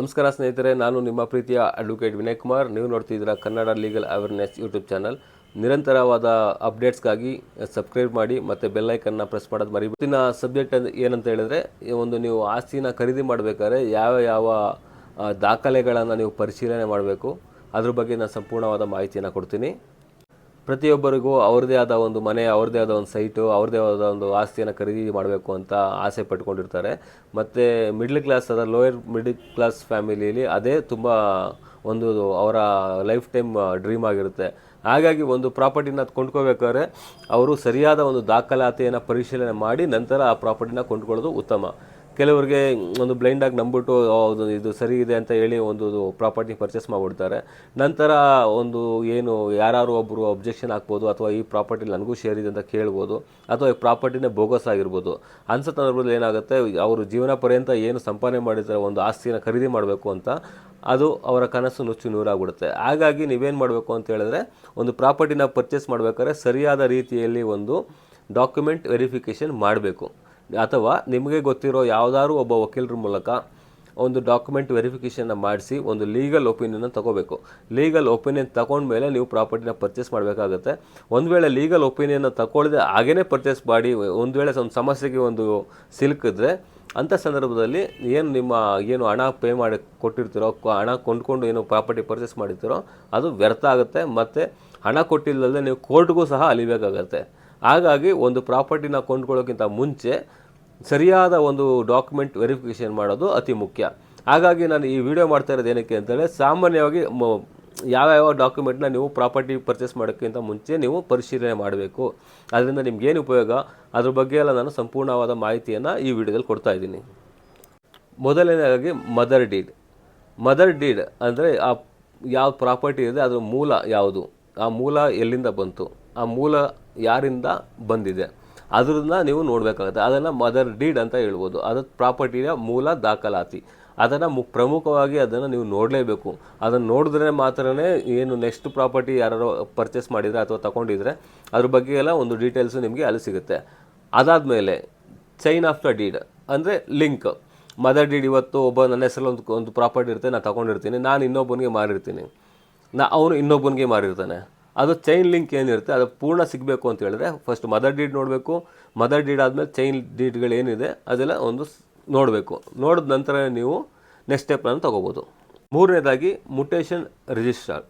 ನಮಸ್ಕಾರ ಸ್ನೇಹಿತರೆ, ನಾನು ನಿಮ್ಮ ಪ್ರೀತಿಯ ಅಡ್ವೊಕೇಟ್ ವಿನಯ್ ಕುಮಾರ್. ನೀವು ನೋಡ್ತಿದ್ದೀರಾ Kannada legal awareness YouTube channel ನಿರಂತರವಾದ ಅಪ್ಡೇಟ್ಸ್ಗಾಗಿ ಸಬ್ಸ್ಕ್ರೈಬ್ ಮಾಡಿ ಮತ್ತು ಬೆಲ್ಲೈಕನ್ನ ಪ್ರೆಸ್ ಮಾಡೋದು ಮರಿ ಇವತ್ತಿನ ಸಬ್ಜೆಕ್ಟ್ ಏನಂತ ಹೇಳಿದ್ರೆ ಒಂದು ನೀವು ಆಸ್ತಿನ ಖರೀದಿ ಮಾಡಬೇಕಾದ್ರೆ ಯಾವ ಯಾವ ದಾಖಲೆಗಳನ್ನು ನೀವು ಪರಿಶೀಲನೆ ಮಾಡಬೇಕು. ಅದ್ರ ಬಗ್ಗೆ ನಾನು ಸಂಪೂರ್ಣವಾದ ಮಾಹಿತಿಯನ್ನು ಕೊಡ್ತೀನಿ. ಪ್ರತಿಯೊಬ್ಬರಿಗೂ ಅವ್ರದ್ದೇ ಆದ ಒಂದು ಮನೆ ಅವ್ರದ್ದೇ ಆದ ಒಂದು ಸೈಟು ಅವ್ರದ್ದೇ ಆದ ಒಂದು ಆಸ್ತಿಯನ್ನು ಖರೀದಿ ಮಾಡಬೇಕು ಅಂತ ಆಸೆ ಪಟ್ಕೊಂಡಿರ್ತಾರೆ. ಮತ್ತು ಮಿಡ್ಲ್ ಕ್ಲಾಸ್ ಅದ ಲೋಯರ್ ಮಿಡ್ಲ್ ಕ್ಲಾಸ್ ಫ್ಯಾಮಿಲಿಯಲ್ಲಿ ಅದೇ ತುಂಬ ಒಂದು ಅವರ ಲೈಫ್ ಟೈಮ್ ಡ್ರೀಮ್ ಆಗಿರುತ್ತೆ. ಹಾಗಾಗಿ ಒಂದು ಪ್ರಾಪರ್ಟಿನ ಕೊಂಡ್ಕೋಬೇಕಾದ್ರೆ ಅವರು ಸರಿಯಾದ ಒಂದು ದಾಖಲಾತಿಯನ್ನು ಪರಿಶೀಲನೆ ಮಾಡಿ ನಂತರ ಆ ಪ್ರಾಪರ್ಟಿನ ಕೊಂಡ್ಕೊಳ್ಳೋದು ಉತ್ತಮ. ಕೆಲವರಿಗೆ ಒಂದು ಬ್ಲೈಂಡಾಗಿ ನಂಬಿಟ್ಟು ಅದು, ಇದು ಸರಿ ಇದೆ ಅಂತ ಹೇಳಿ ಒಂದು ಪ್ರಾಪರ್ಟಿ ಪರ್ಚೇಸ್ ಮಾಡಿಬಿಡ್ತಾರೆ. ನಂತರ ಒಂದು ಏನು ಯಾರು ಒಬ್ಬರು ಅಬ್ಜೆಕ್ಷನ್ ಹಾಕ್ಬೋದು ಅಥವಾ ಈ ಪ್ರಾಪರ್ಟಿ ನನಗೂ ಶೇರ್ ಇದೆ ಅಂತ ಕೇಳ್ಬೋದು ಅಥವಾ ಈ ಪ್ರಾಪರ್ಟಿನೇ ಬೋಗಸ್ ಆಗಿರ್ಬೋದು. ಅಂಥ ಸಂದರ್ಭದಲ್ಲಿ ಏನಾಗುತ್ತೆ, ಅವರು ಜೀವನ ಪರ್ಯಂತ ಏನು ಸಂಪಾದನೆ ಮಾಡಿದ್ದಾರೆ ಒಂದು ಆಸ್ತಿನ ಖರೀದಿ ಮಾಡಬೇಕು ಅಂತ, ಅದು ಅವರ ಕನಸು ನುಚ್ಚು ನೂರಾಗ್ಬಿಡುತ್ತೆ. ಹಾಗಾಗಿ ನೀವೇನು ಮಾಡಬೇಕು ಅಂತ ಹೇಳಿದ್ರೆ, ಒಂದು ಪ್ರಾಪರ್ಟಿನ ಪರ್ಚೇಸ್ ಮಾಡಬೇಕಾದ್ರೆ ಸರಿಯಾದ ರೀತಿಯಲ್ಲಿ ಒಂದು ಡಾಕ್ಯುಮೆಂಟ್ ವೆರಿಫಿಕೇಷನ್ ಮಾಡಬೇಕು. ಅಥವಾ ನಿಮಗೆ ಗೊತ್ತಿರೋ ಯಾವುದಾದ್ರು ಒಬ್ಬ ವಕೀಲರ ಮೂಲಕ ಒಂದು ಡಾಕ್ಯುಮೆಂಟ್ ವೆರಿಫಿಕೇಷನ್ನ ಮಾಡಿಸಿ ಒಂದು ಲೀಗಲ್ ಒಪಿನಿಯನ್ನ ತಗೋಬೇಕು. ಲೀಗಲ್ ಒಪಿನಿಯನ್ ತಗೊಂಡ್ಮೇಲೆ ನೀವು ಪ್ರಾಪರ್ಟಿನ ಪರ್ಚೇಸ್ ಮಾಡಬೇಕಾಗುತ್ತೆ. ಒಂದು ವೇಳೆ ಲೀಗಲ್ ಒಪಿನಿಯನ್ನ ತಗೊಳ್ಳದೆ ಹಾಗೇ ಪರ್ಚೇಸ್ ಮಾಡಿ, ಒಂದು ವೇಳೆ ಒಂದು ಸಮಸ್ಯೆಗೆ ಒಂದು ಸಿಲುಕಿದ್ರೆ ಅಂಥ ಸಂದರ್ಭದಲ್ಲಿ ಏನು ನಿಮ್ಮ ಏನು ಹಣ ಪೇ ಮಾಡಿ ಕೊಟ್ಟಿರ್ತೀರೋ ಹಣ ಕೊಂಡ್ಕೊಂಡು ಏನು ಪ್ರಾಪರ್ಟಿ ಪರ್ಚೇಸ್ ಮಾಡಿರ್ತೀರೋ, ಅದು ವ್ಯರ್ಥ ಆಗುತ್ತೆ. ಮತ್ತು ಹಣ ಕೊಟ್ಟಿಲ್ಲದೆ ನೀವು ಕೋರ್ಟ್ಗೂ ಸಹ ಅಲಿಬೇಕಾಗತ್ತೆ. ಹಾಗಾಗಿ ಒಂದು ಪ್ರಾಪರ್ಟಿನ ಕೊಂಡ್ಕೊಳ್ಳೋಕ್ಕಿಂತ ಮುಂಚೆ ಸರಿಯಾದ ಒಂದು ಡಾಕ್ಯುಮೆಂಟ್ ವೆರಿಫಿಕೇಷನ್ ಮಾಡೋದು ಅತಿ ಮುಖ್ಯ. ಹಾಗಾಗಿ ನಾನು ಈ ವಿಡಿಯೋ ಮಾಡ್ತಾ ಇರೋದು ಏನಕ್ಕೆ ಅಂತೇಳಿ ಸಾಮಾನ್ಯವಾಗಿ ಯಾವ್ಯಾವ ಡಾಕ್ಯುಮೆಂಟ್ನ ನೀವು ಪ್ರಾಪರ್ಟಿ ಪರ್ಚೇಸ್ ಮಾಡೋಕ್ಕಿಂತ ಮುಂಚೆ ನೀವು ಪರಿಶೀಲನೆ ಮಾಡಬೇಕು. ಅದರಿಂದ ನಿಮ್ಗೇನು ಉಪಯೋಗ? ಅದ್ರ ಬಗ್ಗೆ ಎಲ್ಲ ನಾನು ಸಂಪೂರ್ಣವಾದ ಮಾಹಿತಿಯನ್ನು ಈ ವಿಡಿಯೋದಲ್ಲಿ ಕೊಡ್ತಾ ಇದ್ದೀನಿ. ಮೊದಲನೇದಾಗಿ ಮದರ್ ಡೀಡ್ ಮದರ್ ಡೀಡ್ ಅಂದರೆ ಆ ಯಾವ ಪ್ರಾಪರ್ಟಿ ಇದೆ, ಅದರ ಮೂಲ ಯಾವುದು? ಆ ಮೂಲ ಎಲ್ಲಿಂದ ಬಂತು? ಆ ಮೂಲ ಯಾರಿಂದ ಬಂದಿದೆ? ಅದನ್ನ ನೀವು ನೋಡಬೇಕಾಗುತ್ತೆ. ಅದನ್ನು ಮದರ್ ಡೀಡ್ ಅಂತ ಹೇಳ್ಬೋದು. ಅದು ಪ್ರಾಪರ್ಟಿಯ ಮೂಲ ದಾಖಲಾತಿ. ಅದನ್ನು ಮು, ಪ್ರಮುಖವಾಗಿ ಅದನ್ನು ನೀವು ನೋಡಲೇಬೇಕು. ಅದನ್ನು ನೋಡಿದ್ರೆ ಮಾತ್ರನೇ ಏನು ನೆಕ್ಸ್ಟ್ ಪ್ರಾಪರ್ಟಿ ಯಾರು ಪರ್ಚೇಸ್ ಮಾಡಿದರೆ ಅಥವಾ ತಗೊಂಡಿದ್ರೆ ಅದ್ರ ಬಗ್ಗೆ ಎಲ್ಲ ಒಂದು ಡೀಟೇಲ್ಸು ನಿಮಗೆ ಅಲ್ಲಿ ಸಿಗುತ್ತೆ. ಅದಾದಮೇಲೆ ಚೈನ್ ಆಫ್ ದ ಡೀಡ್ ಅಂದರೆ ಲಿಂಕ್ ಮದರ್ ಡೀಡ್ ಇವತ್ತು ಒಬ್ಬ ನನ್ನ ಹೆಸರಲ್ಲಿ ಒಂದು ಒಂದು ಪ್ರಾಪರ್ಟಿ ಇರುತ್ತೆ ನಾನು ತಗೊಂಡಿರ್ತೀನಿ. ನಾನು ಇನ್ನೊಬ್ಬನಿಗೆ ಮಾರಿರ್ತೀನಿ. ನಾ ಅವನು ಇನ್ನೊಬ್ಬನಿಗೆ ಮಾರಿರ್ತಾನೆ. ಅದು ಚೈನ್ ಲಿಂಕ್ ಏನಿರುತ್ತೆ, ಅದು ಪೂರ್ಣ ಸಿಗಬೇಕು ಅಂತ ಹೇಳಿದ್ರೆ ಫಸ್ಟ್ ಮದರ್ ಡೀಡ್ ನೋಡಬೇಕು ಮದರ್ ಡೀಡ್ ಆದಮೇಲೆ ಚೈನ್ ಡೀಡ್ಗಳು ಏನಿದೆ, ಅದೆಲ್ಲ ಒಂದು ನೋಡಬೇಕು. ನೋಡಿದ ನಂತರ ನೀವು ನೆಕ್ಸ್ಟ್ ಸ್ಟೆಪ್ನ ತೊಗೋಬೋದು. ಮೂರನೇದಾಗಿ ಮುಟೇಷನ್ ರಿಜಿಸ್ಟರ್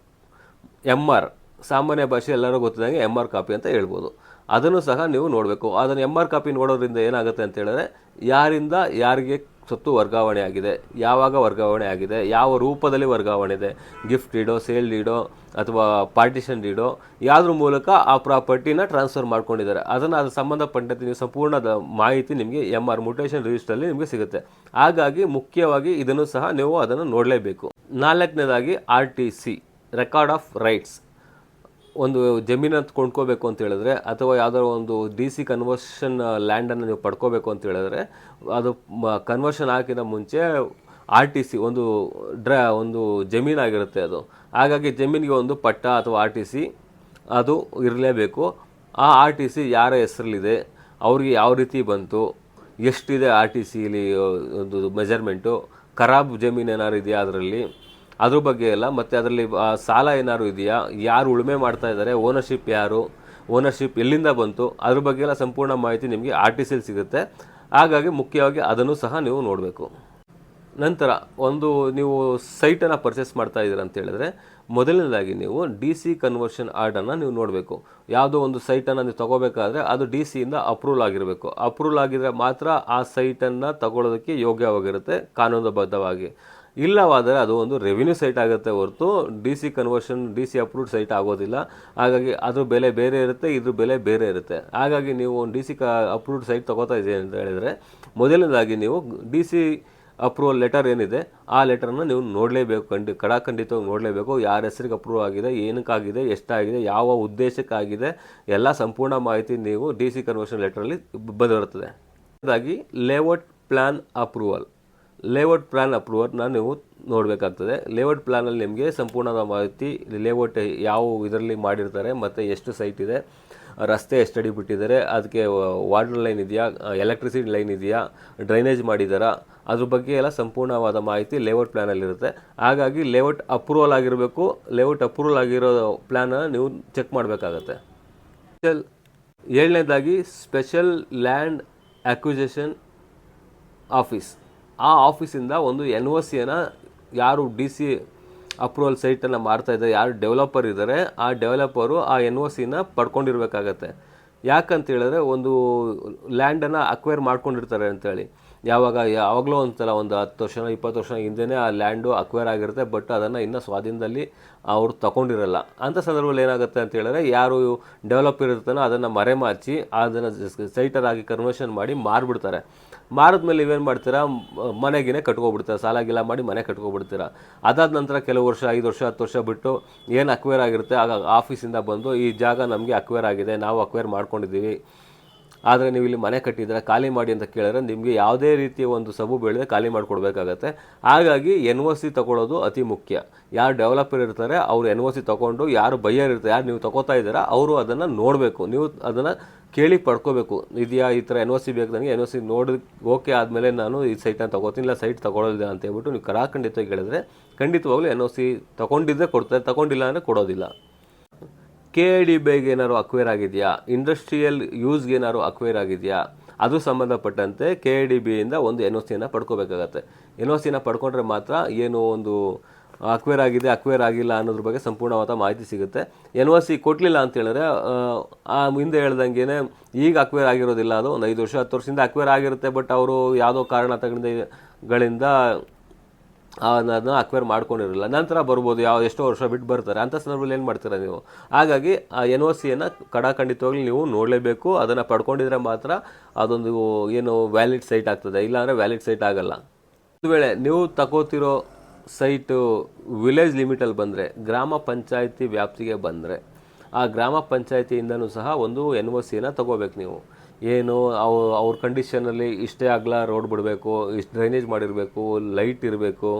ಎಂ ಆರ್ ಸಾಮಾನ್ಯ ಭಾಷೆ ಎಲ್ಲರೂ ಗೊತ್ತಿದಂಗೆ ಎಂ ಆರ್ ಕಾಪಿ ಅಂತ ಹೇಳ್ಬೋದು. ಅದನ್ನು ಸಹ ನೀವು ನೋಡಬೇಕು. ಅದನ್ನು ಎಂ ಆರ್ ಕಾಪಿ ನೋಡೋದ್ರಿಂದ ಏನಾಗುತ್ತೆ ಅಂತ ಹೇಳಿದ್ರೆ, ಯಾರಿಂದ, ಯಾರಿಗೆ ಸೊತ್ತು ವರ್ಗಾವಣೆ ಆಗಿದೆ. ಯಾವಾಗ ವರ್ಗಾವಣೆ ಆಗಿದೆ? ಯಾವ ರೂಪದಲ್ಲಿ ವರ್ಗಾವಣೆ ಇದೆ? ಗಿಫ್ಟ್ ಇಡೋ ಸೇಲ್ ಇಡೋ ಅಥವಾ ಪಾರ್ಟಿಷನ್ ಇಡೋ ಯಾವ್ದ್ರ ಮೂಲಕ ಆ ಪ್ರಾಪರ್ಟಿನ ಟ್ರಾನ್ಸ್ಫರ್ ಮಾಡ್ಕೊಂಡಿದ್ದಾರೆ. ಅದನ್ನು ಅದು ಸಂಬಂಧಪಟ್ಟಂತೆ ನೀವು ಸಂಪೂರ್ಣದ ಮಾಹಿತಿ ನಿಮಗೆ ಎಂ ಆರ್ ಮ್ಯೂಟೇಷನ್ ರಿಜಿಸ್ಟ್ರಲ್ಲಿ ನಿಮಗೆ ಸಿಗುತ್ತೆ. ಹಾಗಾಗಿ ಮುಖ್ಯವಾಗಿ ಇದನ್ನು ಸಹ ನೀವು ಅದನ್ನು ನೋಡಲೇಬೇಕು. ನಾಲ್ಕನೇದಾಗಿ R T C, record of rights. ಒಂದು ಜಮೀನನ್ನು ಕೊಂಡ್ಕೋಬೇಕು ಅಂತ ಹೇಳಿದ್ರೆ, ಅಥವಾ ಯಾವುದಾದ್ರು ಒಂದು ಡಿ ಸಿ ಕನ್ವರ್ಷನ್ ಲ್ಯಾಂಡನ್ನು ನೀವು ಪಡ್ಕೋಬೇಕು ಅಂತ ಹೇಳಿದ್ರೆ, ಅದು ಕನ್ವರ್ಷನ್ ಹಾಕಿದ ಮುಂಚೆ ಆರ್ ಟಿ ಸಿ ಒಂದು ಡ್ರ, ಒಂದು ಜಮೀನಾಗಿರುತ್ತೆ ಅದು. ಹಾಗಾಗಿ ಜಮೀನಿಗೆ ಒಂದು ಪಟ್ಟ ಅಥವಾ ಆರ್ ಟಿ ಸಿ ಅದು ಇರಲೇಬೇಕು. ಆ ಆರ್ ಟಿ ಸಿ ಯಾರ ಹೆಸರಲ್ಲಿದೆ, ಅವ್ರಿಗೆ ಯಾವ ರೀತಿ ಬಂತು, ಎಷ್ಟಿದೆ ಆರ್ ಟಿ ಸಿಲಿ ಒಂದು ಮೆಜರ್ಮೆಂಟು ಖರಾಬ್ ಜಮೀನು ಏನಾದ್ರು ಇದೆಯಾ ಅದರಲ್ಲಿ? ಅದ್ರ ಬಗ್ಗೆ ಎಲ್ಲ ಮತ್ತು ಅದರಲ್ಲಿ ಸಾಲ ಏನಾದ್ರು ಇದೆಯಾ? ಯಾರು ಉಳುಮೆ ಮಾಡ್ತಾ ಇದ್ದಾರೆ? ಓನರ್ಶಿಪ್ ಯಾರು? ಓನರ್ಶಿಪ್ ಎಲ್ಲಿಂದ ಬಂತು? ಅದ್ರ ಬಗ್ಗೆ ಎಲ್ಲ ಸಂಪೂರ್ಣ ಮಾಹಿತಿ ನಿಮಗೆ ಆರ್ ಟಿ ಸಿಲಿ ಸಿಗುತ್ತೆ. ಹಾಗಾಗಿ ಮುಖ್ಯವಾಗಿ ಅದನ್ನು ಸಹ ನೀವು ನೋಡಬೇಕು. ನಂತರ ಒಂದು, ನೀವು ಸೈಟನ್ನು ಪರ್ಚೇಸ್ ಮಾಡ್ತಾ ಇದ್ದೀರ ಅಂತ ಹೇಳಿದ್ರೆ, ಮೊದಲನೇದಾಗಿ ನೀವು ಡಿ ಸಿ ಕನ್ವರ್ಷನ್ ಆರ್ಡನ್ನು ನೀವು ನೋಡಬೇಕು. ಯಾವುದೋ ಒಂದು ಸೈಟನ್ನು ನೀವು ತಗೋಬೇಕಾದ್ರೆ ಅದು ಡಿ ಸಿಯಿಂದ ಅಪ್ರೂವಲ್ ಆಗಿರಬೇಕು. ಅಪ್ರೂವಲ್ ಆಗಿದ್ರೆ ಮಾತ್ರ ಆ ಸೈಟನ್ನು ತಗೊಳ್ಳೋದಕ್ಕೆ ಯೋಗ್ಯವಾಗಿರುತ್ತೆ, ಕಾನೂನುಬದ್ಧವಾಗಿ. ಇಲ್ಲವಾದರೆ ಅದು ಒಂದು ರೆವಿನ್ಯೂ ಸೈಟ್ ಆಗುತ್ತೆ ಹೊರತು D C conversion D C approved site ಆಗೋದಿಲ್ಲ. ಹಾಗಾಗಿ ಅದ್ರ ಬೆಲೆ ಬೇರೆ ಇರುತ್ತೆ, ಇದ್ರ ಬೆಲೆ ಬೇರೆ ಇರುತ್ತೆ. ಹಾಗಾಗಿ ನೀವು ಒಂದು ಡಿ ಸಿ ಕ ಅಪ್ರೂವ್ಡ್ ಸೈಟ್ ತಗೋತಾ ಇದ್ದೀರಿ ಅಂತ ಹೇಳಿದರೆ, ಮೊದಲನೇದಾಗಿ ನೀವು ಡಿ ಸಿ ಅಪ್ರೂವಲ್ ಲೆಟರ್ ಏನಿದೆ, ಆ ಲೆಟರನ್ನು ನೀವು ನೋಡಲೇಬೇಕು, ಖಂಡಿ ಕಡಾಖಂಡಿತವಾಗಿ ನೋಡಲೇಬೇಕು, ಯಾರ ಹೆಸರಿಗೆ ಅಪ್ರೂವ್ ಆಗಿದೆ, ಏನಕ್ಕಾಗಿದೆ, ಎಷ್ಟಾಗಿದೆ, ಯಾವ ಉದ್ದೇಶಕ್ಕಾಗಿದೆ, ಎಲ್ಲ ಸಂಪೂರ್ಣ ಮಾಹಿತಿ ನೀವು ಡಿ ಸಿ ಕನ್ವರ್ಷನ್ ಲೆಟರಲ್ಲಿ ಬಂದಿರುತ್ತದೆ. ಅದಾಗಿ layout plan approval. Layout plan ಅಪ್ರೂವಲ್ನ ನೀವು ನೋಡಬೇಕಾಗ್ತದೆ. ಲೇಔಟ್ ಪ್ಲ್ಯಾನಲ್ಲಿ ನಿಮಗೆ ಸಂಪೂರ್ಣದ ಮಾಹಿತಿ ಲೇಔಟ್ ಯಾವ ಇದರಲ್ಲಿ ಮಾಡಿರ್ತಾರೆ, ಮತ್ತು ಎಷ್ಟು ಸೈಟ್ ಇದೆ, ರಸ್ತೆ ಎಷ್ಟು ಅಡಿ ಬಿಟ್ಟಿದ್ದಾರೆ, ಅದಕ್ಕೆ ವಾಟರ್ ಲೈನ್ ಇದೆಯಾ ಎಲೆಕ್ಟ್ರಿಸಿಟಿ ಲೈನ್ ಇದೆಯಾ ಡ್ರೈನೇಜ್ ಮಾಡಿದ್ದಾರಾ ಅದ್ರ ಬಗ್ಗೆ ಎಲ್ಲ ಸಂಪೂರ್ಣವಾದ ಮಾಹಿತಿ ಲೇಔಟ್ ಪ್ಲ್ಯಾನಲ್ಲಿರುತ್ತೆ ಹಾಗಾಗಿ ಲೇಔಟ್ ಅಪ್ರೂವಲ್ ಆಗಿರಬೇಕು ಲೇಔಟ್ ಅಪ್ರೂವಲ್ ಆಗಿರೋ ಪ್ಲ್ಯಾನ ನೀವು ಚೆಕ್ ಮಾಡಬೇಕಾಗತ್ತೆ. ಏಳನೇದಾಗಿ ಸ್ಪೆಷಲ್ ಲ್ಯಾಂಡ್ ಅಕ್ವಿಸೇಷನ್ ಆಫೀಸ್ ಆ ಆಫೀಸಿಂದ ಒಂದು ಎನ್ ಒ ಸಿಯನ್ನು ಯಾರು ಡಿ ಸಿ ಅಪ್ರೂವಲ್ ಸೈಟನ್ನು ಮಾಡ್ತಾ ಇದ್ದಾರೆ, ಯಾರು ಡೆವಲಪರ್ ಇದ್ದಾರೆ, ಆ ಡೆವಲಪರು ಆ ಎನ್ ಒ ಸಿನ ಪಡ್ಕೊಂಡಿರ್ಬೇಕಾಗತ್ತೆ. ಯಾಕಂತ ಹೇಳಿದ್ರೆ ಒಂದು ಲ್ಯಾಂಡನ್ನು ಅಕ್ವೈರ್ ಮಾಡ್ಕೊಂಡಿರ್ತಾರೆ ಅಂತೇಳಿ. ಯಾವಾಗ ಯಾವಾಗಲೂ ಒಂಥರ ಒಂದು ಹತ್ತು ವರ್ಷ ಇಪ್ಪತ್ತು ವರ್ಷ ಹಿಂದೆನೇ ಆ ಲ್ಯಾಂಡು ಅಕ್ವೈರ್ ಆಗಿರುತ್ತೆ, ಬಟ್ ಅದನ್ನು ಇನ್ನೂ ಸ್ವಾಧೀನದಲ್ಲಿ ಅವರು ತಗೊಂಡಿರಲ್ಲ. ಅಂಥ ಸಂದರ್ಭದಲ್ಲಿ ಏನಾಗುತ್ತೆ ಅಂತ ಹೇಳಿದ್ರೆ ಯಾರು ಡೆವಲಪ್ ಇರುತ್ತಾನೋ ಅದನ್ನು ಮರೆಮಾಚಿ, ಅದನ್ನು ಸೈಟರ್ ಆಗಿ ಕನ್ವರ್ಷನ್ ಮಾಡಿ ಮಾರ್ಬಿಡ್ತಾರೆ. ಮಾರಿದ್ಮೇಲೆ ಇವೇನು ಮಾಡ್ತೀರಾ? ಮನೆಗಿನೇ ಕಟ್ಕೊಬಿಡ್ತೀರಾ? ಸಾಲ ಗೀಲ ಮಾಡಿ ಮನೆ ಕಟ್ಕೊಬಿಡ್ತೀರ? ಅದಾದ ನಂತರ ಕೆಲವು ವರ್ಷ, ಐದು ವರ್ಷ, ಹತ್ತು ವರ್ಷ ಬಿಟ್ಟು ಏನು ಅಕ್ವೇರ್ ಆಗಿರುತ್ತೆ? ಆಗ ಆಫೀಸಿಂದ ಬಂದು ಈ ಜಾಗ ನಮಗೆ ಅಕ್ವೇರ್ ಆಗಿದೆ. ನಾವು ಅಕ್ವೇರ್ ಮಾಡ್ಕೊಂಡಿದ್ದೀವಿ. ಆದರೆ ನೀವು ಇಲ್ಲಿ ಮನೆ ಕಟ್ಟಿದ್ರೆ ಖಾಲಿ ಮಾಡಿ ಅಂತ ಕೇಳಿದ್ರೆ ನಿಮಗೆ ಯಾವುದೇ ರೀತಿಯ ಒಂದು ಸಬು ಬೆಳೆದ ಖಾಲಿ ಮಾಡಿಕೊಡ್ಬೇಕಾಗತ್ತೆ. ಹಾಗಾಗಿ ಎನ್ ಒ ಸಿ ತಗೊಳ್ಳೋದು ಅತಿ ಮುಖ್ಯ. ಯಾರು ಡೆವಲಪರ್ ಇರ್ತಾರೆ, ಅವರು ಎನ್ ಒ ಸಿ ತೊಗೊಂಡು ಯಾರು ಬೈಯರ್ ಇರ್ತಾರೆ, ಯಾರು ನೀವು ತಗೋತಾ ಇದ್ದೀರಾ, ಅವರು ಅದನ್ನು ನೋಡಬೇಕು. ನೀವು ಅದನ್ನು ಕೇಳಿ ಪಡ್ಕೋಬೇಕು. ಇದೆಯಾ, ಈ ಥರ ಎನ್ ಒ ಸಿ ಬೇಕು ನನಗೆ, ಎನ್ ಒ ಸಿ ನೋಡಿ, ಓಕೆ ಆದಮೇಲೆ ನಾನು ಈ ಸೈಟನ್ನು ತೊಗೋತೀನಿ, ಇಲ್ಲ ಸೈಟ್ ತಗೊಳ್ಳೋದಿಲ್ಲ ಅಂತ ಹೇಳ್ಬಿಟ್ಟು ನೀವು ಕರಾಖಂಡಿತವಾಗಿ ಹೇಳಿದ್ರೆ ಖಂಡಿತವಾಗ್ಲೂ ಎನ್ ಒ ಸಿ ತಗೊಂಡಿದ್ದರೆ ಕೊಡ್ತಾರೆ, ತೊಗೊಂಡಿಲ್ಲ ಅಂದರೆ ಕೊಡೋದಿಲ್ಲ. ಕೆ ಐ ಡಿ ಬೇಗೆ ಏನಾದ್ರು ಅಕ್ವೇರ್ ಆಗಿದೆಯಾ? ಇಂಡಸ್ಟ್ರಿಯಲ್ ಯೂಸ್ಗೆ ಏನಾದ್ರು ಅಕ್ವೇರ್ ಆಗಿದೆಯಾ? ಅದು ಸಂಬಂಧಪಟ್ಟಂತೆ ಕೆ ಐ ಡಿ ಬಿಯಿಂದ ಒಂದು ಎನ್ ಒ ಸಿಯನ್ನು ಪಡ್ಕೋಬೇಕಾಗತ್ತೆ. ಎನ್ ಒ ಸಿನ ಪಡ್ಕೊಂಡ್ರೆ ಮಾತ್ರ ಏನು ಒಂದು ಅಕ್ವೇರ್ ಆಗಿದೆ ಅಕ್ವೇರ್ ಆಗಿಲ್ಲ ಅನ್ನೋದ್ರ ಬಗ್ಗೆ ಸಂಪೂರ್ಣವಾದ ಮಾಹಿತಿ ಸಿಗುತ್ತೆ. ಎನ್ ಒ ಸಿ ಕೊಡಲಿಲ್ಲ ಅಂತ ಹೇಳಿದ್ರೆ ಆ, ಆ ಹಿಂದೆ ಹೇಳ್ದಂಗೆ ಈಗ ಅಕ್ವೇರ್ ಆಗಿರೋದಿಲ್ಲ. ಅದು ಒಂದು ಐದು ವರ್ಷ ಹತ್ತು ವರ್ಷದಿಂದ ಅಕ್ವೇರ್ ಆಗಿರುತ್ತೆ ಬಟ್ ಅವರು ಯಾವುದೋ ಕಾರಣ ತಗೊಂಡಿಗಳಿಂದ ಅದನ್ನ ಅಕ್ವೇರ್ ಮಾಡ್ಕೊಂಡಿರಲಿಲ್ಲ. ನಂತರ ಬರ್ಬೋದು, ಯಾವ ಎಷ್ಟೋ ವರ್ಷ ಬಿಟ್ಟು ಬರ್ತಾರೆ. ಅಂಥ ಸಂದರ್ಭದಲ್ಲಿ ಏನು ಮಾಡ್ತೀರಾ ನೀವು? ಹಾಗಾಗಿ ಆ ಎನ್ ಒ ಸಿಯನ್ನು ಕಡಾಖಂಡಿತವಾಗ್ಲಿ ನೀವು ನೋಡಲೇಬೇಕು. ಅದನ್ನು ಪಡ್ಕೊಂಡಿದ್ರೆ ಮಾತ್ರ ಅದೊಂದು ಏನು ವ್ಯಾಲಿಡ್ ಸೈಟ್ ಆಗ್ತದೆ. ಇಲ್ಲಾಂದರೆ ವ್ಯಾಲಿಡ್ ಸೈಟ್ ಆಗಲ್ಲ. ಒಂದು ವೇಳೆ ನೀವು ತಗೋತಿರೋ ಸೈಟು ವಿಲೇಜ್ ಲಿಮಿಟಲ್ಲಿ ಬಂದರೆ, ಗ್ರಾಮ ಪಂಚಾಯಿತಿ ವ್ಯಾಪ್ತಿಗೆ ಬಂದರೆ, ಆ ಗ್ರಾಮ ಪಂಚಾಯತಿಯಿಂದನೂ ಸಹ ಒಂದು ಎನ್ ಒ ಸಿಯನ್ನು ತಗೋಬೇಕು ನೀವು. ಏನು, ಅವು, ಅವ್ರ ಕಂಡೀಷನಲ್ಲಿ ಇಷ್ಟೇ ಆಗಲ ರೋಡ್ ಬಿಡಬೇಕು, ಇಷ್ಟು ಡ್ರೈನೇಜ್ ಮಾಡಿರಬೇಕು ಲೈಟ್ ಇರಬೇಕು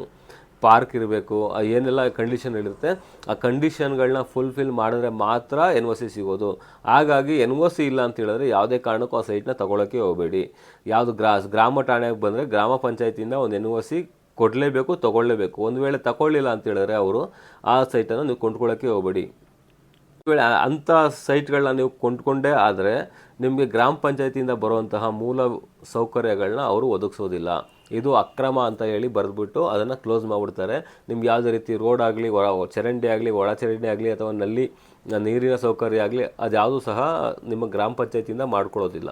ಪಾರ್ಕ್ ಇರಬೇಕು ಏನೆಲ್ಲ ಕಂಡೀಷನ್ ಇರುತ್ತೆ, ಆ ಕಂಡೀಷನ್ಗಳನ್ನ ಫುಲ್ಫಿಲ್ ಮಾಡಿದ್ರೆ ಮಾತ್ರ ಎನ್ ಒ ಸಿ ಸಿಗೋದು. ಹಾಗಾಗಿ ಎನ್ ಒ ಸಿ ಇಲ್ಲ ಅಂತ ಹೇಳಿದ್ರೆ ಯಾವುದೇ ಕಾರಣಕ್ಕೂ ಆ ಸೈಟ್ನ ತಗೊಳ್ಳೋಕೆ ಹೋಗಬೇಡಿ. ಯಾವುದು ಗ್ರಾಸ್ ಗ್ರಾಮ ಠಾಣೆಗೆ ಬಂದರೆ ಗ್ರಾಮ ಪಂಚಾಯತಿಯಿಂದ ಒಂದು ಎನ್ ಒ ಸಿ ಕೊಡಲೇಬೇಕು, ತಗೊಳ್ಳೇಬೇಕು. ಒಂದು ವೇಳೆ ತಗೊಳ್ಳಿಲ್ಲ ಅಂತ ಹೇಳಿದ್ರೆ ಅವರು ಆ ಸೈಟನ್ನು ನೀವು ಕೊಂಡ್ಕೊಳ್ಳೋಕ್ಕೆ ಹೋಗಬೇಡಿ. ಅಂಥ ಸೈಟ್ಗಳನ್ನ ನೀವು ಕೊಂಡ್ಕೊಂಡೇ ಆದರೆ ನಿಮಗೆ ಗ್ರಾಮ ಪಂಚಾಯತಿಯಿಂದ ಬರುವಂತಹ ಮೂಲ ಸೌಕರ್ಯಗಳನ್ನ ಅವರು ಒದಗಿಸೋದಿಲ್ಲ. ಇದು ಅಕ್ರಮ ಅಂತ ಹೇಳಿ ಬರೆದ್ಬಿಟ್ಟು ಅದನ್ನು ಕ್ಲೋಸ್ ಮಾಡಿಬಿಡ್ತಾರೆ. ನಿಮ್ಗೆ ಯಾವುದೇ ರೀತಿ ರೋಡ್ ಆಗಲಿ ಹೊರ ಚರಂಡಿ ಆಗಲಿ, ಒಳ ಚರಂಡಿ ಆಗಲಿ ಅಥವಾ ನಲ್ಲಿ, ನೀರಿನ ಸೌಕರ್ಯ ಆಗಲಿ, ಅದ್ಯಾವುದೂ ಸಹ ನಿಮ್ಮ ಗ್ರಾಮ ಪಂಚಾಯತಿಯಿಂದ ಮಾಡ್ಕೊಳ್ಳೋದಿಲ್ಲ.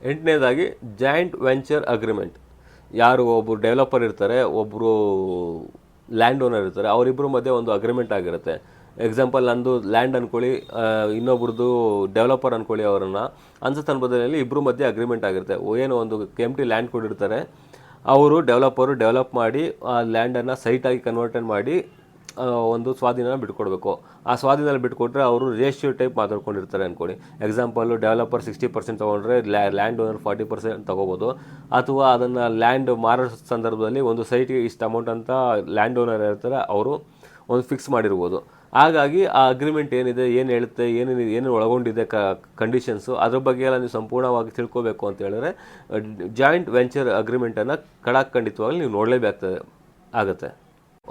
ಎಂಟನೇದಾಗಿ, ಜಾಯಿಂಟ್ ವೆಂಚರ್ ಅಗ್ರಿಮೆಂಟ್. ಯಾರು ಒಬ್ಬರು ಡೆವಲಪರ್ ಇರ್ತಾರೆ ಒಬ್ಬರು ಲ್ಯಾಂಡ್ ಓನರ್ ಇರ್ತಾರೆ ಅವರಿಬ್ಬರ ಮಧ್ಯೆ ಒಂದು ಅಗ್ರಿಮೆಂಟ್ ಆಗಿರುತ್ತೆ. ಎಕ್ಸಾಂಪಲ್ ನಂದು ಲ್ಯಾಂಡ್ ಅನ್ಕೊಳ್ಳಿ ಆ, ಇನ್ನೊಬ್ರದ್ದು ಡೆವಲಪರ್ ಅನ್ಕೊಳ್ಳಿ ಅವರನ್ನು. ಅಂಥ ಸಂದರ್ಭದಲ್ಲಿ ಇಬ್ಬರು ಮಧ್ಯೆ ಅಗ್ರಿಮೆಂಟ್ ಆಗಿರುತ್ತೆ. ಏನೋ ಒಂದು ಟಿ ಲ್ಯಾಂಡ್ ಕೊಟ್ಟಿರ್ತಾರೆ. ಅವರು ಡೆವಲಪರು ಡೆವಲಪ್ ಮಾಡಿ ಆ ಲ್ಯಾಂಡನ್ನು ಸೈಟಾಗಿ ಕನ್ವರ್ಟನ್ ಮಾಡಿ ಒಂದು ಸ್ವಾಧೀನ ಬಿಟ್ಕೊಡ್ಬೇಕು. ಆ ಸ್ವಾಧೀನ ಬಿಟ್ಕೊಟ್ರೆ ಅವರು ರೇಷಿಯೋ ಟೈಪ್ ಮಾತಾಡ್ಕೊಂಡಿರ್ತಾರೆ ಅಂದ್ಕೊಳ್ಳಿ ಎಕ್ಸಾಂಪಲ್ ಡೆವಲಪರ್ ಸಿಕ್ಸ್ಟಿ ಪರ್ಸೆಂಟ್ ತೊಗೊಂಡ್ರೆ ಲ್ಯಾಂಡ್ ಓನರ್ ಫಾರ್ಟಿ ಪರ್ಸೆಂಟ್ ತೊಗೋಬೋದು. ಅಥವಾ ಅದನ್ನು ಲ್ಯಾಂಡ್ ಮಾರೋ ಸಂದರ್ಭದಲ್ಲಿ ಒಂದು ಸೈಟ್ಗೆ ಇಷ್ಟು ಅಮೌಂಟ್ ಅಂತ ಲ್ಯಾಂಡ್ ಓನರ್ ಇರ್ತಾರೆ ಅವರು ಒಂದು ಫಿಕ್ಸ್ ಮಾಡಿರ್ಬೋದು. ಹಾಗಾಗಿ ಆ ಅಗ್ರಿಮೆಂಟ್ ಏನಿದೆ, ಏನು ಹೇಳುತ್ತೆ ಏನೇನು ಏನು ಒಳಗೊಂಡಿದೆ ಕ ಕಂಡೀಷನ್ಸು ಅದ್ರ ಬಗ್ಗೆ ಎಲ್ಲ ನೀವು ಸಂಪೂರ್ಣವಾಗಿ ತಿಳ್ಕೋಬೇಕು ಅಂತ ಹೇಳಿದ್ರೆ ಜಾಯಿಂಟ್ ವೆಂಚರ್ ಅಗ್ರಿಮೆಂಟನ್ನು ಕಡಾಖಂಡಿತವಾಗಿ ನೀವು ನೋಡಲೇಬೇಕಾಗ್ತದೆ ಆಗುತ್ತೆ.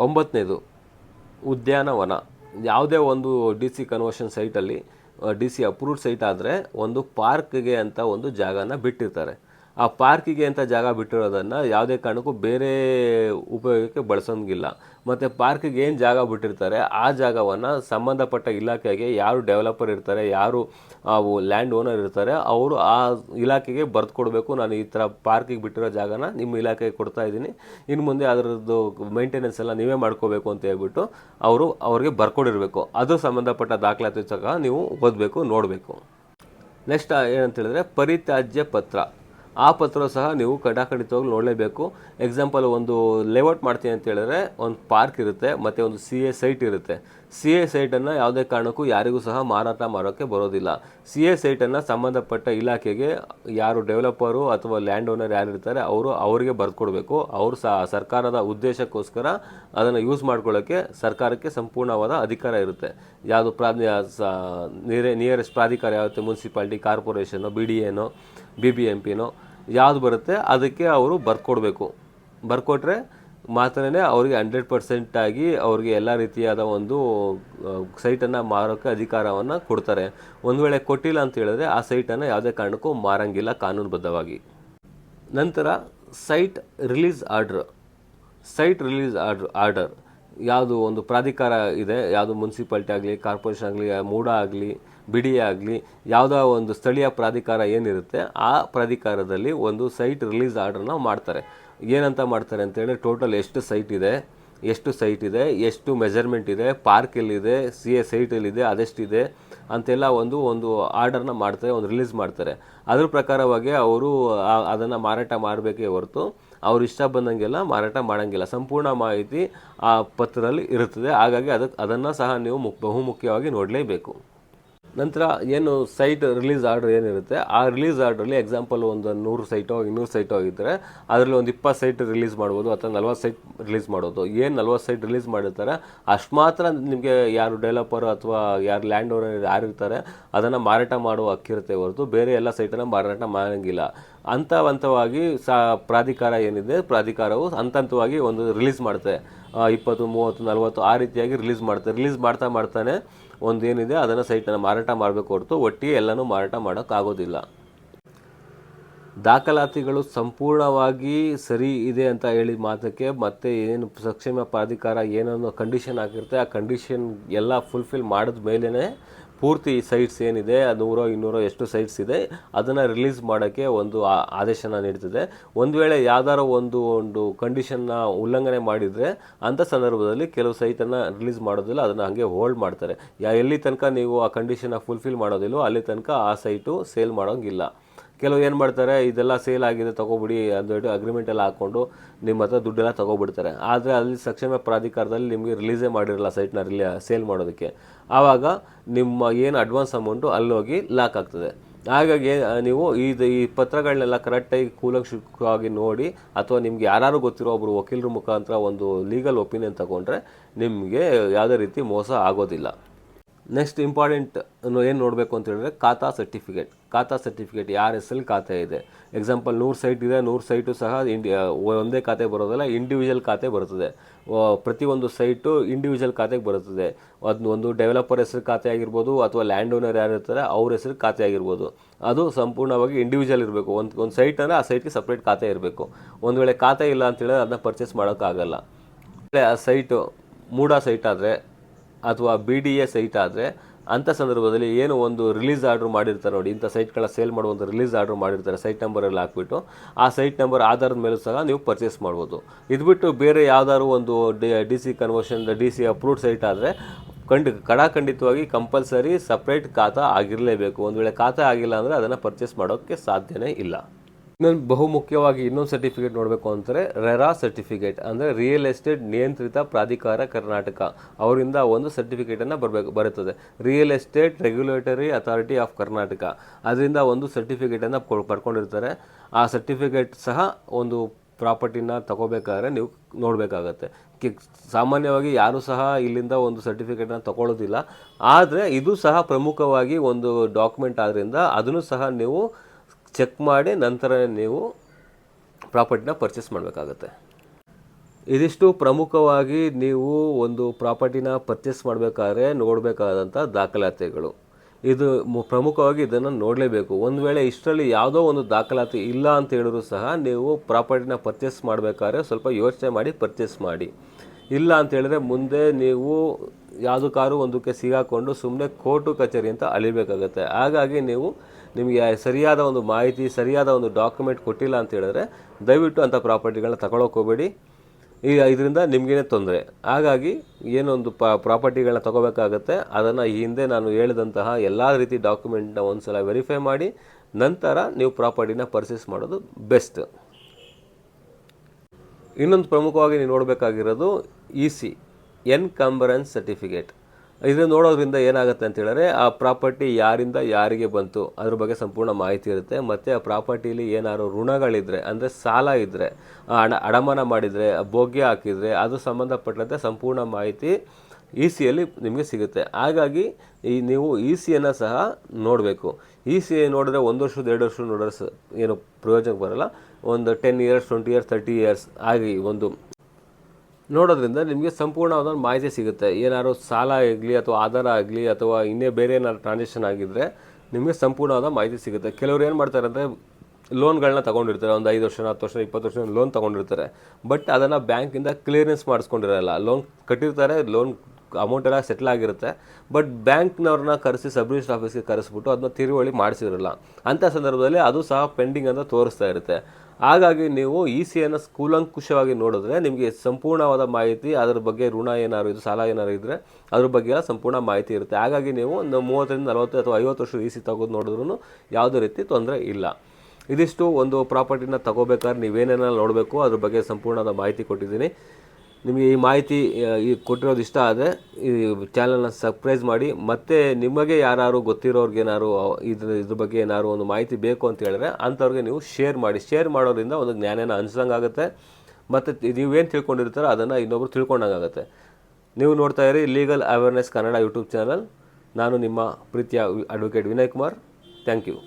ಒಂಬತ್ತನೇದು ಉದ್ಯಾನವನ. ಯಾವುದೇ ಒಂದು ಡಿ ಸಿ ಕನ್ವರ್ಷನ್ ಸೈಟಲ್ಲಿ ಡಿ ಸಿ ಅಪ್ರೂವ್ಡ್ ಸೈಟ್ ಆದರೆ, ಒಂದು ಪಾರ್ಕ್ಗೆ ಅಂತ ಒಂದು ಜಾಗನ ಬಿಟ್ಟಿರ್ತಾರೆ. ಆ ಪಾರ್ಕಿಗೆ ಅಂತ ಜಾಗ ಬಿಟ್ಟಿರೋದನ್ನು ಯಾವುದೇ ಕಾರಣಕ್ಕೂ ಬೇರೆ ಉಪಯೋಗಕ್ಕೆ ಬಳಸೋಂಗಿಲ್ಲ. ಮತ್ತು ಪಾರ್ಕಿಗೆ ಏನು ಜಾಗ ಬಿಟ್ಟಿರ್ತಾರೆ, ಆ ಜಾಗವನ್ನು ಸಂಬಂಧಪಟ್ಟ ಇಲಾಖೆಗೆ ಯಾರು ಡೆವಲಪರ್ ಇರ್ತಾರೆ, ಯಾರು ಅವು ಲ್ಯಾಂಡ್ ಓನರ್ ಇರ್ತಾರೆ, ಅವರು ಆ ಇಲಾಖೆಗೆ ಬರೆದು ಕೊಡಬೇಕು. ನಾನು ಈ ಥರ ಪಾರ್ಕಿಗೆ ಬಿಟ್ಟಿರೋ ಜಾಗನ ನಿಮ್ಮ ಇಲಾಖೆಗೆ ಕೊಡ್ತಾ ಇದ್ದೀನಿ. ಇನ್ನು ಮುಂದೆ ಅದರದ್ದು ಮೇಂಟೆನೆನ್ಸ್ ಎಲ್ಲ ನೀವೇ ಮಾಡ್ಕೋಬೇಕು ಅಂತ ಹೇಳ್ಬಿಟ್ಟು ಅವರು ಅವ್ರಿಗೆ ಬರ್ಕೊಡಿರಬೇಕು. ಅದು ಸಂಬಂಧಪಟ್ಟ ದಾಖಲಾತಿ ಸಹ ನೀವು ಓದಬೇಕು, ನೋಡಬೇಕು. ನೆಕ್ಸ್ಟ್ ಏನಂತ ಹೇಳಿದ್ರೆ ಪರಿತ್ಯಾಜ್ಯ ಪತ್ರ. ಆ ಪತ್ರ ಸಹ ನೀವು ಕಡಾಖಂಡಿತವಾಗಿ ನೋಡಲೇಬೇಕು. ಎಕ್ಸಾಂಪಲ್ ಒಂದು ಲೇಔಟ್ ಮಾಡ್ತೀನಿ ಅಂತ ಹೇಳಿದ್ರೆ ಒಂದು ಪಾರ್ಕ್ ಇರುತ್ತೆ, ಮತ್ತು ಒಂದು ಸಿ ಎ ಸೈಟ್ ಇರುತ್ತೆ. ಸಿ ಎ ಸೈಟನ್ನು ಯಾವುದೇ ಕಾರಣಕ್ಕೂ ಯಾರಿಗೂ ಸಹ ಮಾರಾಟ ಮಾಡೋಕ್ಕೆ ಬರೋದಿಲ್ಲ. ಸಿ ಎ ಸೈಟನ್ನು ಸಂಬಂಧಪಟ್ಟ ಇಲಾಖೆಗೆ ಯಾರು ಡೆವಲಪರು ಅಥವಾ ಲ್ಯಾಂಡ್ ಓನರ್ ಯಾರು ಇರ್ತಾರೆ ಅವರು ಅವರಿಗೆ ಬರೆದುಕೊಡ್ಬೇಕು ಅವರು ಸಹ ಸರ್ಕಾರದ ಉದ್ದೇಶಕ್ಕೋಸ್ಕರ ಅದನ್ನು ಯೂಸ್ ಮಾಡ್ಕೊಳ್ಳೋಕ್ಕೆ ಸರ್ಕಾರಕ್ಕೆ ಸಂಪೂರ್ಣವಾದ ಅಧಿಕಾರ ಇರುತ್ತೆ. ಯಾವುದು ಪ್ರಾಧ್ಯ ಸ ನಿಯರೆಸ್ಟ್ ಪ್ರಾಧಿಕಾರ ಯಾವತ್ತೆ ಮುನ್ಸಿಪಾಲ್ಟಿ ಕಾರ್ಪೊರೇಷನು ಬಿ ಡಿ ಎನೋ ಬಿ ಬಿ ಎಂ ಪಿನೋ ಯಾವುದು ಬರುತ್ತೆ ಅದಕ್ಕೆ ಅವರು ಬರ್ಕೊಡ್ಬೇಕು. ಬರ್ಕೊಟ್ರೆ ಮಾತ್ರನೇ ಅವರಿಗೆ ಹಂಡ್ರೆಡ್ ಪರ್ಸೆಂಟ್ ಆಗಿ ಅವ್ರಿಗೆ ಎಲ್ಲ ರೀತಿಯಾದ ಒಂದು ಸೈಟನ್ನು ಮಾರೋಕ್ಕೆ ಅಧಿಕಾರವನ್ನು ಕೊಡ್ತಾರೆ. ಒಂದು ವೇಳೆ ಕೊಟ್ಟಿಲ್ಲ ಅಂತ ಹೇಳಿದ್ರೆ ಆ ಸೈಟನ್ನು ಯಾವುದೇ ಕಾರಣಕ್ಕೂ ಮಾರಂಗಿಲ್ಲ ಕಾನೂನುಬದ್ಧವಾಗಿ. ನಂತರ site release order. Site release order, order. ಯಾವುದು ಒಂದು ಪ್ರಾಧಿಕಾರ ಇದೆ, ಯಾವುದು ಮುನ್ಸಿಪಾಲ್ಟಿ ಆಗಲಿ, ಕಾರ್ಪೊರೇಷನ್ ಆಗಲಿ, ಮೂಡ ಆಗಲಿ ಬಿಡಿ ಆಗಲಿ ಯಾವುದೋ ಒಂದು ಸ್ಥಳೀಯ ಪ್ರಾಧಿಕಾರ ಏನಿರುತ್ತೆ, ಆ ಪ್ರಾಧಿಕಾರದಲ್ಲಿ ಒಂದು ಸೈಟ್ ರಿಲೀಸ್ ಆರ್ಡ್ರನ್ನ ಮಾಡ್ತಾರೆ. ಏನಂತ ಮಾಡ್ತಾರೆ ಅಂತೇಳಿ ಟೋಟಲ್ ಎಷ್ಟು ಸೈಟ್ ಇದೆ, ಎಷ್ಟು ಸೈಟ್ ಇದೆ, ಎಷ್ಟು ಮೆಜರ್ಮೆಂಟ್ ಇದೆ ಪಾರ್ಕ್ ಎಲ್ಲಿದೆ ಸಿ ಎ ಸೈಟ್ ಎಲ್ಲಿದೆ, ಅದೆಷ್ಟಿದೆ ಅಂತೆಲ್ಲ ಒಂದು ಒಂದು ಆರ್ಡರ್ನ ಮಾಡ್ತಾರೆ, ಒಂದು ರಿಲೀಸ್ ಮಾಡ್ತಾರೆ. ಅದ್ರ ಪ್ರಕಾರವಾಗಿ ಅವರು ಅದನ್ನು ಮಾರಾಟ ಮಾಡಬೇಕೇ ಹೊರತು ಅವ್ರು ಇಷ್ಟ ಬಂದಂಗೆಲ್ಲ ಮಾರಾಟ ಮಾಡೋಂಗಿಲ್ಲ. ಸಂಪೂರ್ಣ ಮಾಹಿತಿ ಆ ಪತ್ರದಲ್ಲಿ ಇರುತ್ತದೆ. ಹಾಗಾಗಿ ಅದಕ್ಕೆ ಅದನ್ನು ಸಹ ನೀವು ಮುಖ್ ಬಹುಮುಖ್ಯವಾಗಿ ನೋಡಲೇಬೇಕು. ನಂತರ ಏನು ಸೈಟ್ ರಿಲೀಸ್ ಆರ್ಡರ್ ಏನಿರುತ್ತೆ, ಆ ರಿಲೀಸ್ ಆರ್ಡ್ರಲ್ಲಿ ಎಕ್ಸಾಂಪಲ್ ಒಂದು ನೂರು ಸೈಟೋ ಇನ್ನೂರು ಸೈಟೋ ಇದ್ದರೆ ಅದರಲ್ಲಿ ಒಂದು ಇಪ್ಪತ್ತು ಸೈಟ್ ರಿಲೀಸ್ ಮಾಡ್ಬೋದು ಅಥವಾ ನಲ್ವತ್ತು ಸೈಟ್ ರಿಲೀಸ್ ಮಾಡೋದು. ಏನು ನಲ್ವತ್ತು ಸೈಟ್ ರಿಲೀಸ್ ಮಾಡಿರ್ತಾರೆ, ಅಷ್ಟು ಮಾತ್ರ ನಿಮಗೆ ಯಾರು ಡೆವಲಪರ್ ಅಥವಾ ಯಾರು ಲ್ಯಾಂಡ್ ಓನರ್ ಯಾರು ಇರ್ತಾರೆ, ಅದನ್ನು ಮಾರಾಟ ಮಾಡುವ ಹಕ್ಕಿರುತ್ತೆ ಹೊರತು, ಬೇರೆ ಎಲ್ಲ ಸೈಟನ್ನು ಮಾರಾಟ ಮಾಡೋಂಗಿಲ್ಲ. ಹಂತ ಹಂತವಾಗಿ ಸಾ, ಪ್ರಾಧಿಕಾರ ಏನಿದೆ, ಪ್ರಾಧಿಕಾರವು ಹಂತ ಹಂತವಾಗಿ ಒಂದು ರಿಲೀಸ್ ಮಾಡುತ್ತೆ ಇಪ್ಪತ್ತು, ಮೂವತ್ತು, ನಲ್ವತ್ತು ಆ ರೀತಿಯಾಗಿ ರಿಲೀಸ್ ಮಾಡ್ತಾರೆ ರಿಲೀಸ್ ಮಾಡ್ತಾ ಮಾಡ್ತಾನೆ ಒಂದು ಏನಿದೆ ಅದನ್ನು ಸೈಟನ್ನು ಮಾರಾಟ ಮಾಡಬೇಕು ಹೊರತು ಒಟ್ಟಿಗೆ ಎಲ್ಲನೂ ಮಾರಾಟ ಮಾಡೋಕ್ಕಾಗೋದಿಲ್ಲ ದಾಖಲಾತಿಗಳು ಸಂಪೂರ್ಣವಾಗಿ ಸರಿ ಇದೆ ಅಂತ ಹೇಳಿದ ಮಾತಕ್ಕೆ ಮತ್ತೆ ಏನು ಸಕ್ಷೇಮ ಪ್ರಾಧಿಕಾರ ಏನನ್ನು ಕಂಡೀಷನ್ ಹಾಕಿರುತ್ತೆ, ಆ ಕಂಡೀಷನ್ ಎಲ್ಲ ಫುಲ್ಫಿಲ್ ಮಾಡಿದ ಮೇಲೇ ಪೂರ್ತಿ ಸೈಟ್ಸ್ ಏನಿದೆ ನೂರೋ, ಇನ್ನೂರೋ ಎಷ್ಟು ಸೈಟ್ಸ್ ಇದೆ, ಅದನ್ನು ರಿಲೀಸ್ ಮಾಡೋಕ್ಕೆ ಒಂದು ಆದೇಶನ ನೀಡ್ತಿದೆ. ಒಂದು ವೇಳೆ ಯಾವ್ದಾರೋ ಒಂದು ಒಂದು ಕಂಡೀಷನ್ನ ಉಲ್ಲಂಘನೆ ಮಾಡಿದರೆ ಅಂಥ ಸಂದರ್ಭದಲ್ಲಿ ಕೆಲವು ಸೈಟನ್ನು ರಿಲೀಸ್ ಮಾಡೋದಿಲ್ಲ, ಅದನ್ನು ಹಾಗೆ ಹೋಲ್ಡ್ ಮಾಡ್ತಾರೆ. ಯಾ, ಎಲ್ಲಿ ತನಕ ನೀವು ಆ ಕಂಡೀಷನ್ನ ಫುಲ್ಫಿಲ್ ಮಾಡೋದಿಲ್ಲೋ ಅಲ್ಲಿ ತನಕ ಆ ಸೈಟು ಸೇಲ್ ಮಾಡೋಂಗಿಲ್ಲ. ಕೆಲವು ಏನು ಮಾಡ್ತಾರೆ, ಇದೆಲ್ಲ ಸೇಲ್ ಆಗಿದೆ, ತಗೊಬಿಡಿ ಅದು ಅಗ್ರಿಮೆಂಟ್ ಎಲ್ಲ ಹಾಕ್ಕೊಂಡು ನಿಮ್ಮ ಹತ್ರ ದುಡ್ಡೆಲ್ಲ ತಗೊಬಿಡ್ತಾರೆ. ಆದರೆ ಅಲ್ಲಿ ಸಕ್ಷಮ ಪ್ರಾಧಿಕಾರದಲ್ಲಿ ನಿಮಗೆ ರಿಲೀಸೇ ಮಾಡಿರಲ್ಲ ಸೈಟ್ನ ರಿಲೀ ಸೇಲ್ ಮಾಡೋದಕ್ಕೆ. ಆವಾಗ ನಿಮ್ಮ ಏನು ಅಡ್ವಾನ್ಸ್ ಅಮೌಂಟು ಅಲ್ಲೋಗಿ ಲಾಕ್ ಆಗ್ತದೆ. ಹಾಗಾಗಿ ನೀವು ಇದು ಈ ಪತ್ರಗಳನ್ನೆಲ್ಲ ಕರೆಕ್ಟಾಗಿ ಕೂಲಂಕುಷವಾಗಿ ನೋಡಿ ಅಥವಾ ನಿಮ್ಗೆ ಯಾರು ಗೊತ್ತಿರೋ ಒಬ್ಬರು ವಕೀಲರ ಮುಖಾಂತರ ಒಂದು ಲೀಗಲ್ ಒಪಿನಿಯನ್ ತಗೊಂಡ್ರೆ ನಿಮಗೆ ಯಾವುದೇ ರೀತಿ ಮೋಸ ಆಗೋದಿಲ್ಲ. ನೆಕ್ಸ್ಟ್ ಇಂಪಾರ್ಟೆಂಟ್ ಏನು ನೋಡಬೇಕು ಅಂತ ಹೇಳಿದ್ರೆ ಖಾತಾ ಸರ್ಟಿಫಿಕೇಟ್ ಖಾತಾ ಸರ್ಟಿಫಿಕೇಟ್ ಯಾರ ಹೆಸರಲ್ಲಿ ಖಾತೆ ಇದೆ? ಎಕ್ಸಾಂಪಲ್ ನೂರು ಸೈಟ್ ಇದೆ, ನೂರು ಸೈಟು ಸಹ ಇಂಡಿ ಒಂದೇ ಖಾತೆ ಬರೋದಲ್ಲ ಇಂಡಿವಿಜುವಲ್ ಖಾತೆ ಬರುತ್ತದೆ ಪ್ರತಿಯೊಂದು ಸೈಟು ಇಂಡಿವಿಜುವಲ್ ಖಾತೆಗೆ ಬರುತ್ತದೆ ಅದು ಒಂದು ಡೆವಲಪರ್ ಹೆಸರು ಖಾತೆ ಆಗಿರ್ಬೋದು ಅಥವಾ ಲ್ಯಾಂಡ್ ಓನರ್ ಯಾರು ಇರ್ತಾರೆ, ಅವ್ರ ಹೆಸರು ಖಾತೆ ಆಗಿರ್ಬೋದು. ಅದು ಸಂಪೂರ್ಣವಾಗಿ ಇಂಡಿವಿಜುವಲ್ ಇರಬೇಕು. ಒಂದು ಒಂದು ಸೈಟ್ ಅಂದರೆ ಆ ಸೈಟ್ಗೆ ಸಪ್ರೇಟ್ ಖಾತೆ ಇರಬೇಕು. ಒಂದು ವೇಳೆ ಖಾತೆ ಇಲ್ಲ ಅಂತೇಳಿದ್ರೆ ಅದನ್ನ ಪರ್ಚೇಸ್ ಮಾಡೋಕ್ಕಾಗಲ್ಲ ಆ ಸೈಟು ಮೂಡ ಸೈಟ್ ಆದರೆ ಅಥವಾ ಬಿ ಡಿ ಎ ಸೈಟ್ ಆದರೆ ಅಂಥ ಸಂದರ್ಭದಲ್ಲಿ ಏನು ಒಂದು ರಿಲೀಸ್ ಆರ್ಡ್ರ್ ಮಾಡಿರ್ತಾರೆ ನೋಡಿ, ಇಂಥ ಸೈಟ್ಗಳ ಸೇಲ್ ಮಾಡುವಂಥ ರಿಲೀಸ್ ಆರ್ಡ್ರ್ ಮಾಡಿರ್ತಾರೆ ಸೈಟ್ ನಂಬರಲ್ಲಿ ಹಾಕ್ಬಿಟ್ಟು, ಆ ಸೈಟ್ ನಂಬರ್ ಆಧಾರದ ಮೇಲೂ ಸಹ ನೀವು ಪರ್ಚೇಸ್ ಮಾಡ್ಬೋದು. ಇದು ಬಿಟ್ಟು ಬೇರೆ ಯಾವ್ದಾದ್ರು ಒಂದು D D C conversion D C approved site ಆದರೆ ಖಂಡ ಕಡಾಖಂಡಿತವಾಗಿ ಕಂಪಲ್ಸರಿ ಸಪ್ರೇಟ್ ಖಾತಾ ಆಗಿರಲೇಬೇಕು. ಒಂದು ವೇಳೆ ಖಾತಾ ಆಗಿಲ್ಲ ಅಂದರೆ ಅದನ್ನು ಪರ್ಚೇಸ್ ಮಾಡೋಕ್ಕೆ ಸಾಧ್ಯವೇ ಇಲ್ಲ. ಇನ್ನೊಂದು ಬಹುಮುಖ್ಯವಾಗಿ ಇನ್ನೊಂದು ಸರ್ಟಿಫಿಕೇಟ್ ನೋಡಬೇಕು ಅಂದರೆ ರೆರಾ ಸರ್ಟಿಫಿಕೇಟ್ ಅಂದರೆ ರಿಯಲ್ ಎಸ್ಟೇಟ್ ನಿಯಂತ್ರಿತ ಪ್ರಾಧಿಕಾರ ಕರ್ನಾಟಕ. ಅವರಿಂದ ಒಂದು ಸರ್ಟಿಫಿಕೇಟನ್ನು ಬರಬೇಕು, ಬರುತ್ತದೆ. Real estate regulatory authority of Karnataka. ಅದರಿಂದ ಒಂದು ಸರ್ಟಿಫಿಕೇಟನ್ನು ಪಡ್ಕೊಂಡಿರ್ತಾರೆ. ಆ ಸರ್ಟಿಫಿಕೇಟ್ ಸಹ ಒಂದು ಪ್ರಾಪರ್ಟಿನ ತಗೋಬೇಕಾದ್ರೆ ನೀವು ನೋಡಬೇಕಾಗತ್ತೆ. ಸಾಮಾನ್ಯವಾಗಿ ಯಾರೂ ಸಹ ಇಲ್ಲಿಂದ ಒಂದು ಸರ್ಟಿಫಿಕೇಟನ್ನ ತಗೊಳ್ಳೋದಿಲ್ಲ ಆದರೆ ಇದು ಸಹ ಪ್ರಮುಖವಾಗಿ ಒಂದು ಡಾಕ್ಯುಮೆಂಟ್ ಆದ್ದರಿಂದ ಅದನ್ನು ಸಹ ನೀವು ಚೆಕ್ ಮಾಡಿ ನಂತರ ನೀವು ಪ್ರಾಪರ್ಟಿನ ಪರ್ಚೇಸ್ ಮಾಡಬೇಕಾಗತ್ತೆ. ಇದಿಷ್ಟು ಪ್ರಮುಖವಾಗಿ ನೀವು ಒಂದು ಪ್ರಾಪರ್ಟಿನ ಪರ್ಚೇಸ್ ಮಾಡಬೇಕಾದ್ರೆ ನೋಡಬೇಕಾದಂಥ ದಾಖಲಾತಿಗಳು. ಇದು ಪ್ರಮುಖವಾಗಿ ಇದನ್ನು ನೋಡಲೇಬೇಕು. ಒಂದು ವೇಳೆ ಇಷ್ಟರಲ್ಲಿ ಯಾವುದೋ ಒಂದು ದಾಖಲಾತಿ ಇಲ್ಲ ಅಂತ ಹೇಳಿದ್ರು ಸಹ ನೀವು ಪ್ರಾಪರ್ಟಿನ ಪರ್ಚೇಸ್ ಮಾಡಬೇಕಾದ್ರೆ ಸ್ವಲ್ಪ ಯೋಚನೆ ಮಾಡಿ ಪರ್ಚೇಸ್ ಮಾಡಿ. ಇಲ್ಲ ಅಂತ ಹೇಳಿದ್ರೆ ಮುಂದೆ ನೀವು ಯಾವುದಕ್ಕಾದ್ರೂ ಒಂದಕ್ಕೆ ಸಿಗಾಕೊಂಡು ಸುಮ್ಮನೆ ಕೋರ್ಟು ಕಚೇರಿ ಅಂತ ಅಳಿಬೇಕಾಗತ್ತೆ. ಹಾಗಾಗಿ ನೀವು ನಿಮಗೆ ಸರಿಯಾದ ಒಂದು ಮಾಹಿತಿ, ಸರಿಯಾದ ಒಂದು ಡಾಕ್ಯುಮೆಂಟ್ ಕೊಟ್ಟಿಲ್ಲ ಅಂತ ಹೇಳಿದ್ರೆ ದಯವಿಟ್ಟು ಅಂಥ ಪ್ರಾಪರ್ಟಿಗಳನ್ನ ತಗೊಳಕ್ಕೆ ಹೋಗಬೇಡಿ. ಈ ಇದರಿಂದ ನಿಮಗೇನೆ ತೊಂದರೆ. ಹಾಗಾಗಿ ಏನೊಂದು ಪ್ರಾಪರ್ಟಿಗಳನ್ನ ತಗೋಬೇಕಾಗತ್ತೆ. ಅದನ್ನು ಈ ಹಿಂದೆ ನಾನು ಹೇಳಿದಂತಹ ಎಲ್ಲ ರೀತಿ ಡಾಕ್ಯುಮೆಂಟ್ನ ಒಂದ್ಸಲ ವೆರಿಫೈ ಮಾಡಿ, ನಂತರ ನೀವು ಪ್ರಾಪರ್ಟಿನ ಪರ್ಚೇಸ್ ಮಾಡೋದು ಬೆಸ್ಟ್ ಇನ್ನೊಂದು ಪ್ರಮುಖವಾಗಿ ನೀವು ನೋಡಬೇಕಾಗಿರೋದು ಇ ಸಿ ಎನ್ಕಂಬರೆನ್ಸ್ ಸರ್ಟಿಫಿಕೇಟ್ ಇದನ್ನು ನೋಡೋದ್ರಿಂದ ಏನಾಗುತ್ತೆ ಅಂತ ಹೇಳಿದ್ರೆ, ಆ ಪ್ರಾಪರ್ಟಿ ಯಾರಿಂದ ಯಾರಿಗೆ ಬಂತು, ಅದ್ರ ಬಗ್ಗೆ ಸಂಪೂರ್ಣ ಮಾಹಿತಿ ಇರುತ್ತೆ. ಮತ್ತು ಆ ಪ್ರಾಪರ್ಟಿಲಿ ಏನಾದ್ರು ಋಣಗಳಿದ್ದರೆ ಅಂದರೆ ಸಾಲ ಇದ್ದರೆ ಹಣ ಅಡಮಾನ ಮಾಡಿದರೆ ಭೋಗ್ಯ ಹಾಕಿದರೆ, ಅದು ಸಂಬಂಧಪಟ್ಟಂತೆ ಸಂಪೂರ್ಣ ಮಾಹಿತಿ ಇ ಸಿಯಲ್ಲಿ ನಿಮಗೆ ಸಿಗುತ್ತೆ. ಹಾಗಾಗಿ ಈ ನೀವು ಇ ಸಿಯನ್ನು ಸಹ ನೋಡಬೇಕು. ಇ ಸಿ ನೋಡಿದ್ರೆ ಒಂದು ವರ್ಷದ ಎರಡು ವರ್ಷ ನೋಡಿದ್ರೆ ಏನು ಪ್ರಯೋಜನಕ್ಕೆ ಬರಲ್ಲ. ಒಂದು ten years twenty years thirty years ಆಗಿ ಒಂದು ನೋಡೋದ್ರಿಂದ ನಿಮಗೆ ಸಂಪೂರ್ಣವಾದ ಮಾಹಿತಿ ಸಿಗುತ್ತೆ. ಏನಾದ್ರು ಸಾಲ ಆಗಲಿ ಅಥವಾ ಆಧಾರ ಆಗಲಿ ಅಥವಾ ಇನ್ನೇ ಬೇರೆ ಏನಾದ್ರು ಟ್ರಾನ್ಸಾಕ್ಷನ್ ಆಗಿದ್ದರೆ ನಿಮಗೆ ಸಂಪೂರ್ಣವಾದ ಮಾಹಿತಿ ಸಿಗುತ್ತೆ. ಕೆಲವರು ಏನು ಮಾಡ್ತಾರೆ ಅಂದರೆ ಲೋನ್ಗಳನ್ನ ತಗೊಂಡಿರ್ತಾರೆ. ಒಂದು ಐದು ವರ್ಷ ಹತ್ತು ವರ್ಷ ಇಪ್ಪತ್ತು ವರ್ಷ ಲೋನ್ ತಗೊಂಡಿರ್ತಾರೆ. ಬಟ್ ಅದನ್ನು ಬ್ಯಾಂಕಿಂದ ಕ್ಲಿಯರೆನ್ಸ್ ಮಾಡಿಸ್ಕೊಂಡಿರಲ್ಲ. ಲೋನ್ ಕಟ್ಟಿರ್ತಾರೆ ಲೋನ್ ಅಮೌಂಟ್ ಎಲ್ಲ ಸೆಟ್ಲ್ ಆಗಿರುತ್ತೆ. ಬಟ್ ಬ್ಯಾಂಕ್ನವ್ರನ್ನ ಕರೆಸಿ ಸಬ್ ರಿಜಿಸ್ಟರ್ ಆಫೀಸ್ಗೆ ಕರೆಸ್ಬಿಟ್ಟು ಅದನ್ನ ತಿರುವಳಿ ಮಾಡಿಸಿರಲ್ಲ ಅಂಥ ಸಂದರ್ಭದಲ್ಲಿ ಅದು ಸಹ ಪೆಂಡಿಂಗ್ ಅಂತ ತೋರಿಸ್ತಾ ಇರುತ್ತೆ. ಹಾಗಾಗಿ ನೀವು ಇ ಸಿಯನ್ನು ಕೂಲಂಕುಷವಾಗಿ ನೋಡಿದ್ರೆ ನಿಮಗೆ ಸಂಪೂರ್ಣವಾದ ಮಾಹಿತಿ, ಅದರ ಬಗ್ಗೆ ಋಣ ಏನಾದ್ರು ಇದು ಸಾಲ ಏನಾದ್ರು ಇದ್ದರೆ ಅದ್ರ ಬಗ್ಗೆ ಎಲ್ಲ ಸಂಪೂರ್ಣ ಮಾಹಿತಿ ಇರುತ್ತೆ. ಹಾಗಾಗಿ ನೀವು ಒಂದು ಮೂವತ್ತರಿಂದ ನಲವತ್ತು ಅಥವಾ ಐವತ್ತು ವರ್ಷದ ಇ ಸಿ ತೆಗೆದು ನೋಡಿದ್ರೂ ಯಾವುದೇ ರೀತಿ ತೊಂದರೆ ಇಲ್ಲ. ಇದಿಷ್ಟು ಒಂದು ಪ್ರಾಪರ್ಟಿನ ತಗೋಬೇಕಾದ್ರೆ ನೀವೇನೇನೆಲ್ಲ ನೋಡಬೇಕು, ಅದ್ರ ಬಗ್ಗೆ ಸಂಪೂರ್ಣವಾದ ಮಾಹಿತಿ ಕೊಟ್ಟಿದ್ದೀನಿ. ನಿಮಗೆ ಈ ಮಾಹಿತಿ ಈ ಕೊಟ್ಟಿರೋದು ಇಷ್ಟ ಆದರೆ ಈ ಚಾನಲ್ನ ಸಬ್ಸ್ಕ್ರೈಬ್ ಮಾಡಿ. ಮತ್ತು ನಿಮಗೆ ಯಾರು ಗೊತ್ತಿರೋರ್ಗೆ ಏನಾದರೂ ಇದ್ರ ಇದ್ರ ಬಗ್ಗೆ ಏನಾದರೂ ಒಂದು ಮಾಹಿತಿ ಬೇಕು ಅಂತ ಹೇಳಿದ್ರೆ ಅಂಥವ್ರಿಗೆ ನೀವು ಶೇರ್ ಮಾಡಿ. ಶೇರ್ ಮಾಡೋದ್ರಿಂದ ಒಂದು ಜ್ಞಾನನ ಹಂಚ್ದಂಗಾಗುತ್ತೆ ಮತ್ತು ನೀವೇನು ತಿಳ್ಕೊಂಡಿರ್ತಾರೋ ಅದನ್ನು ಇನ್ನೊಬ್ರು ತಿಳ್ಕೊಂಡಂಗಾಗುತ್ತೆ. ನೀವು ನೋಡ್ತಾ ಇರಿ legal awareness Kannada YouTube channel ನಾನು ನಿಮ್ಮ ಪ್ರೀತಿಯ advocate Vinay Kumar. Thank you